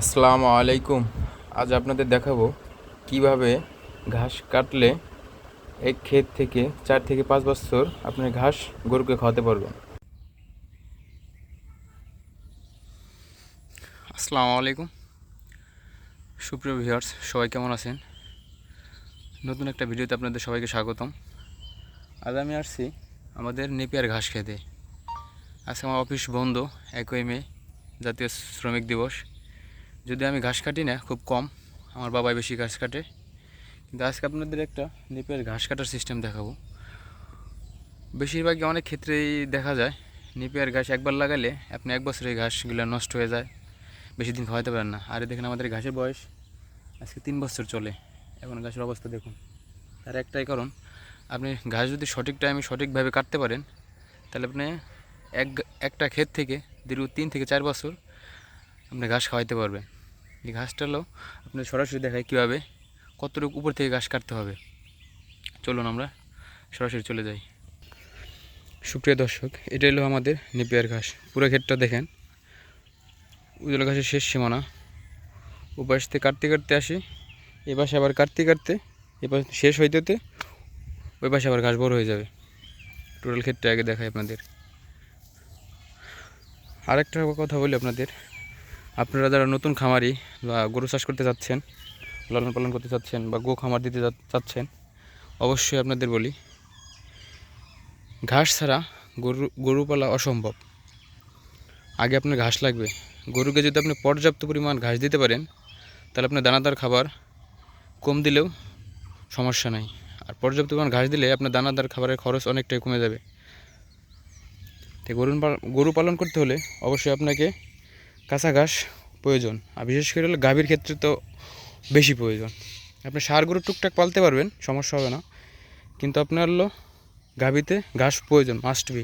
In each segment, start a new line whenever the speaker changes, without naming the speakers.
আসসালামু আলাইকুম। আজ আপনাদের দেখাবো কীভাবে ঘাস কাটলে এক ক্ষেত থেকে চার থেকে পাঁচ বছর আপনি ঘাস গরুকে খাওয়াতে পারবেন।
আসসালামু আলাইকুম। সুপ্রিয় ভিউয়ার্স, সবাই কেমন আছেন? নতুন একটা ভিডিওতে আপনাদের সবাইকে স্বাগতম। আজ আমি আসছি আমাদের নেপিয়ার ঘাস খেতে। আজকে আমার অফিস বন্ধ, একই মে, জাতীয় শ্রমিক দিবস। যদি আমি ঘাস কাটি না, খুব কম। আমার বাবাই বেশি ঘাস কাটে। কিন্তু আজকে আপনাদের একটা নিপের ঘাস কাটার সিস্টেম দেখাবো। বেশিরভাগই অনেক ক্ষেত্রেই দেখা যায়, নিপের ঘাস একবার লাগালে আপনি এক বছরে ঘাসগুলো নষ্ট হয়ে যায়। বেশি দিন খাওয়াতে পারেন না। আর দেখেন আমাদের ঘাসের বয়স আজকে তিন বছর চলে। এখন ঘাসের অবস্থা দেখুন। তার একটাই কারণ, আপনি ঘাস যদি সঠিক টাইমে সঠিকভাবে কাটতে পারেন, তাহলে আপনি এক, একটা ক্ষেত থেকে দীর্ঘ তিন থেকে চার বছর আপনি ঘাস খাওয়াইতে পারবেন। এই ঘাসটা হলো আপনি সরাসরি দেখায় কীভাবে, কতটুকু উপর থেকে ঘাস কাটতে হবে। চলুন আমরা সরাসরি চলে যাই। সুপ্রিয় দর্শক, এটা হলো আমাদের নেপিয়ার ঘাস। পুরো ক্ষেতটা দেখেন। উজ্জ্বল ঘাসের শেষ সীমানা। পাশ থেকে কাটতে কাটতে আসি এ পাশে আবার কাটতে কাটতে এ পাশে শেষ হইতে হতে ওই পাশে আবার ঘাস বড় হয়ে যাবে। টোটাল ক্ষেতটা আগে দেখাই আপনাদের। আরেকটা কথা বলি আপনাদের। আপনারা যারা নতুন খামারি বা গরু চাষ করতে চাচ্ছেন লালন পালন করতে চাচ্ছেন বা গো খামার দিতে চাচ্ছেন অবশ্যই আপনাদের বলি, ঘাস ছাড়া গরু গরু পালা অসম্ভব। আগে আপনার ঘাস লাগবে। গরুকে যদি আপনি পর্যাপ্ত পরিমাণ ঘাস দিতে পারেন, তাহলে আপনার দানাদার খাবার কম দিলেও সমস্যা নাই। আর পর্যাপ্ত পরিমাণ ঘাস দিলে আপনার দানাদার খাবারের খরচ অনেকটাই কমে যাবে। তাই গরু গরু পালন করতে হলে অবশ্যই আপনাকে কাঁচা ঘাস প্রয়োজন। আর বিশেষ করে হলে গাভীর ক্ষেত্রে তো বেশি প্রয়োজন। আপনি সার গরু টুকটাক পালতে পারবেন, সমস্যা হবে না। কিন্তু আপনার হলো গাভীতে ঘাস প্রয়োজন মাস্ট বি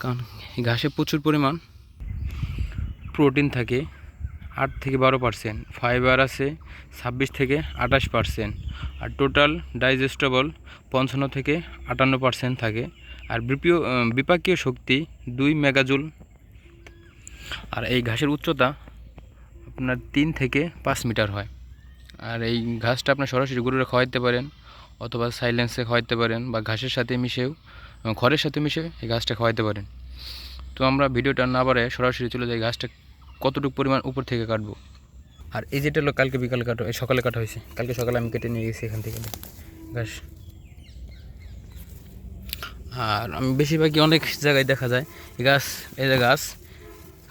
কারণ ঘাসে প্রচুর পরিমাণ প্রোটিন থাকে, আট থেকে বারো পার্সেন্ট ফাইবার আছে ছাব্বিশ থেকে আঠাশ পার্সেন্ট আর টোটাল ডাইজেস্টেবল পঞ্চান্ন থেকে আটান্ন পার্সেন্ট থাকে। আর বিপীয় বিপাকীয় শক্তি দুই মেগাজুল আর এই ঘাসের উচ্চতা আপনার তিন থেকে পাঁচ মিটার হয়। আর এই ঘাসটা আপনার সরাসরি গরুরা খাওয়াইতে পারেন অথবা সাইলেন্সে খাওয়াইতে পারেন বা ঘাসের সাথে মিশেও খড়ের সাথে মিশে এই ঘাসটা খাওয়াইতে পারেন। তো আমরা ভিডিওটা না বাড়ায় সরাসরি চলে যাই ঘাসটা কতটুকু পরিমাণ উপর থেকে কাটবো। আর এই যেটা হলো কালকে বিকালে কাটা এই সকালে কাটা হয়েছে। কালকে সকালে আমি কেটে নিয়ে গেছি এখান থেকে। ঘাস। আর আমি বেশিরভাগই অনেক জায়গায় দেখা যায়। এই গাছ এই যে গাছ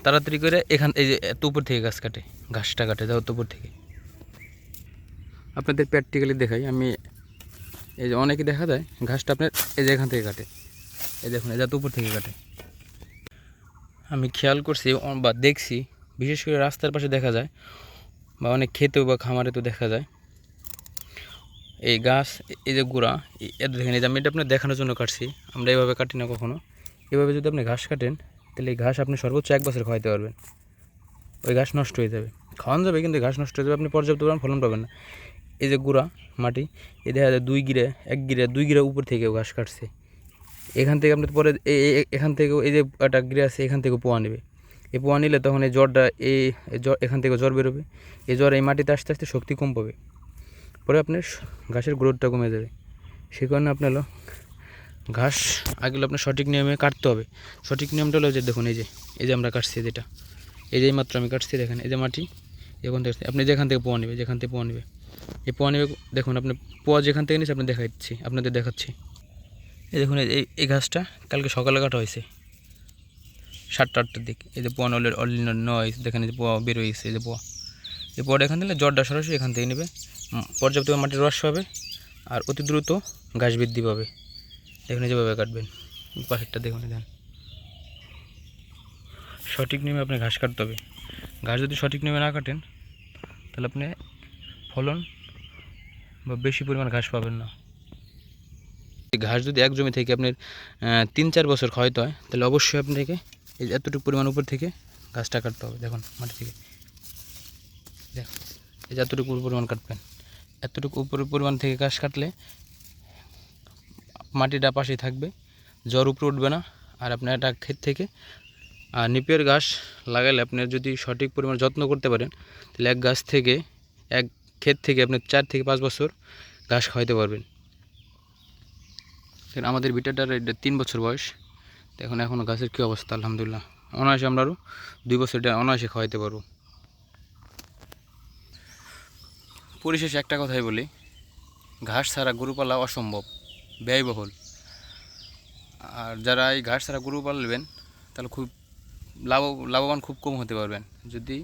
তাড়াতাড়ি করে এখান এই যে এত উপর থেকে গাছ কাটে ঘাসটা কাটে যত উপর থেকে। আপনাদের প্র্যাকটিক্যালি দেখাই আমি এই যে অনেকে দেখা যায় ঘাসটা আপনার এই যে এখান থেকে কাটে। এই দেখুন এই যে উপর থেকে কাটে। আমি খেয়াল করছি বা দেখছি বিশেষ করে রাস্তার পাশে দেখা যায় বা অনেক খেতেও বা খামারে তো দেখা যায় এই গাছ এই যে গোড়া এই- এত দেখেন এই যে আমি এটা আপনার দেখানোর জন্য কাটছি আমরা এভাবে কাটি না কখনো। এভাবে যদি আপনি ঘাস কাটেন তাহলে এই ঘাস আপনি সর্বোচ্চ এক বছর খাওয়াইতে পারবেন। ওই ঘাস নষ্ট হয়ে যাবে। খাওয়ানো যাবে কিন্তু ঘাস নষ্ট হয়ে যাবে, আপনি পর্যাপ্ত পরিমাণ ফলন পাবেন না। এই যে গুঁড়া, মাটি এই দেখা যায় দুই গিরে, এক গিরে, দুই গিরে উপর থেকেও ঘাস কাটছে। এখান থেকে আপনি পরে এ- এ- এ- এখান থেকেও এই যে একটা গিরে আছে, এখান থেকেও পোয়া নেবে। এই পোয়া নিলে তখন এই জ্বরটা এই জ্বর, এখান থেকে জ্বর বেরোবে। এই জ্বর এই মাটিতে আস্তে আস্তে শক্তি কম পাবে। পরে আপনার ঘাসের গ্রোথটা কমে যাবে। সে কারণে আপনার ঘাস আগে হলো আপনার সঠিক নিয়মে কাটতে হবে। সঠিক নিয়মটা হলো যে দেখুন, এই যে এই যে আমরা কাটছি যেটা, এই যে মাত্র আমি কাটছি, দেখেন, এই যে মাটি, এখান থেকে আপনি যেখান থেকে পোয়া নেবে, যেখান থেকে পোয়া নেবে। এই পোয়া নেবে, দেখুন, আপনি পোয়া যেখান থেকে নিচ্ছে আপনি দেখাচ্ছি, আপনাদের দেখাচ্ছি। এই দেখুন, এই, এই- ঘাসটা কালকে সকালে কাটা হয়েছে। সাতটা আটটার দিক, এই যে পোয়া নলের অলরেডি নয়, দেখেন, এই যে পোয়া বের হয়ে গেছে এই যে পোয়া। এই পোয়াটা এখান থেকে জ্বরটা সরাসরি এখান থেকে নেবে। পর্যাপ্ত মাটির রস পাবে, আর অতি দ্রুত ঘাস বৃদ্ধি পাবে। দেখুন যেভাবে কাটবেন। পাশেরটা দেখুন দেন। সঠিক নিয়মে আপনি ঘাস কাটতে হবে। ঘাস যদি সঠিক নিয়মে না কাটেন, তাহলে আপনি ফলন বা বেশি পরিমাণ ঘাস পাবেন না। ঘাস যদি এক জমি থেকে আপনার তিন চার বছর খাওয়াইতে হয়, তাহলে অবশ্যই আপনাকে এই এতটুকু পরিমাণ উপর থেকে ঘাসটা কাটতে হবে। দেখুন, মাটি থেকে। দেখ এই যে এতটুকু পরিমাণ কাটবেন। এতটুকু উপর পরিমাণ থেকে ঘাস কাটলে মাটিটা পাশে থাকবে। জ্বর উপরে উঠবে না। আর আপনার একটা ক্ষেত থেকে, আর নিপিয়ার ঘাস লাগালে আপনার যদি সঠিক পরিমাণ যত্ন করতে পারেন, তাহলে এক গাছ থেকে, এক ক্ষেত থেকে আপনি চার থেকে পাঁচ বছর ঘাস খাওয়াইতে পারবেন। আমাদের বিটাটার এটা তিন বছর বয়স। এখন এখনও গাছের কী অবস্থা? আলহামদুলিল্লাহ। অনায়াসে আমরা আরও দুই বছর এটা অনায়াসে খাওয়াইতে পারব। পরিশেষে একটা কথাই বলি, ঘাস ছাড়া গরুপালা অসম্ভব। ব্যয়বহুল। আর যারা এই ঘাস ছাড়া গরু পালবেন, তাহলে খুব লাভ, লাভবান খুব কম হতে পারবেন। যদি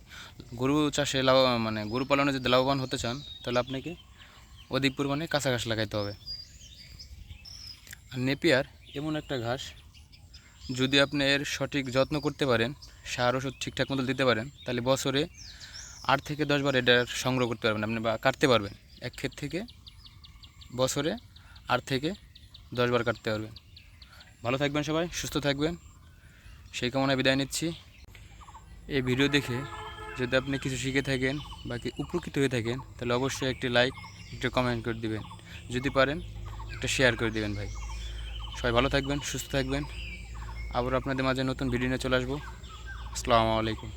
গরু চাষে লাভ মানে গরু পালনে যদি লাভবান হতে চান, তাহলে আপনাকে অধিক পরিমাণে কাঁচা ঘাস লাগাইতে হবে। আর নেপিয়ার এমন একটা ঘাস, যদি আপনি এর সঠিক যত্ন করতে পারেন, সার, ওষুধ ঠিকঠাক মতো দিতে পারেন, তাহলে বছরে আট থেকে দশবার এটার সংগ্রহ করতে পারবেন আপনি বা কাটতে পারবেন। এক ক্ষেত থেকে বছরে আট থেকে দশবার কাটতে পারবেন। ভালো থাকবেন সবাই, সুস্থ থাকবেন। সেই কামনায় বিদায় নিচ্ছি। এই ভিডিও দেখে যদি আপনি কিছু শিখে থাকেন বা কি উপকৃত হয়ে থাকেন, তাহলে অবশ্যই একটি লাইক একটা কমেন্ট করে দিবেন। যদি পারেন, একটা শেয়ার করে দিবেন ভাই। সবাই ভালো থাকবেন, সুস্থ থাকবেন। আবার আপনাদের মাঝে নতুন ভিডিও নিয়ে চলে আসব। আসসালামু আলাইকুম।